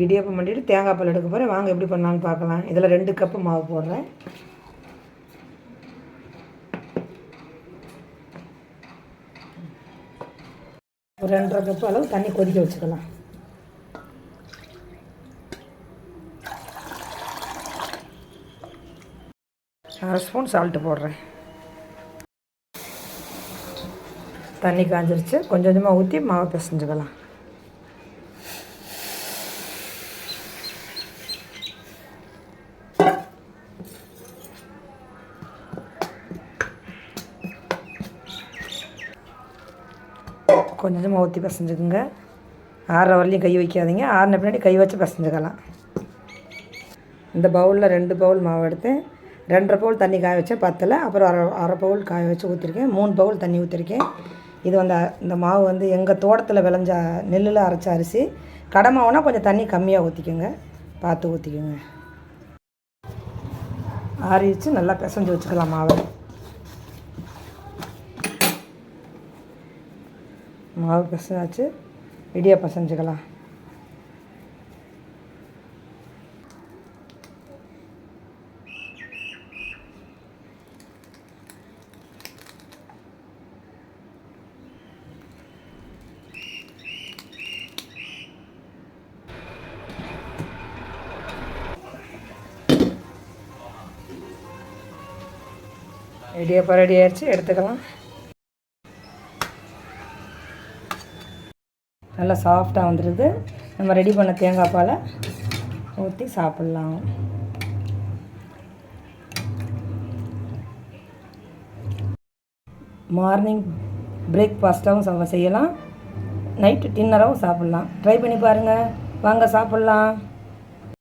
இடியப்பம் பண்ணிவிட்டு தேங்காய் பால் எடுக்க போகிறேன் வாங்க எப்படி பண்ணலான்னு பார்க்கலாம். இதில் ரெண்டு கப்பு மாவு போடுறேன். ஒரு ரெண்டரை கப்பு அளவு தண்ணி கொதிக்க வச்சுக்கலாம். அரை ஸ்பூன் சால்ட்டு போடுறேன். தண்ணி காஞ்சிருச்சு. கொஞ்சம் கொஞ்சமாக ஊற்றி மாவை பிசைஞ்சுக்கலாம். கொஞ்சம் கொஞ்சமாக ஊற்றி பிசைஞ்சுக்குங்க. ஆறுற வரலையும் கை வைக்காதீங்க. ஆறின பின்னாடி கை வச்சு பிசைஞ்சுக்கலாம். இந்த பவுலில் ரெண்டு பவுல் மாவு எடுத்தேன். ரெண்டரை பவுல் தண்ணி காய வச்சேன் பத்தில். அப்புறம் அரை அரை பவுல் காய வச்சு ஊற்றிருக்கேன் மூணு பவுல் தண்ணி ஊற்றிருக்கேன் இது வந்து இந்த மாவு வந்து எங்கள் தோட்டத்தில் விளைஞ்ச நெல்லில் அரைச்ச அரிசி. கடை மாவுனா கொஞ்சம் தண்ணி கம்மியாக ஊற்றிக்கோங்க பார்த்து ஊற்றிக்கோங்க ஆறி வச்சு நல்லா பிசைஞ்சு வச்சுக்கலாம் மாவை. மாவு பிசைஞ்சாச்சு இடியாப்பம் செஞ்சுக்கலாம் இடியாப்பம் ரெடி ஆயிடுச்சு எடுத்துக்கலாம். நல்லா சாஃப்டாக வந்துடுது நம்ம ரெடி பண்ண தேங்காய் பாலை ஊற்றி சாப்பிட்லாம். மார்னிங் பிரேக்ஃபாஸ்ட்டாகவும் செய்யலாம். நைட்டு டின்னராகவும் சாப்பிட்லாம். ட்ரை பண்ணி பாருங்கள் வாங்க சாப்பிட்லாம்.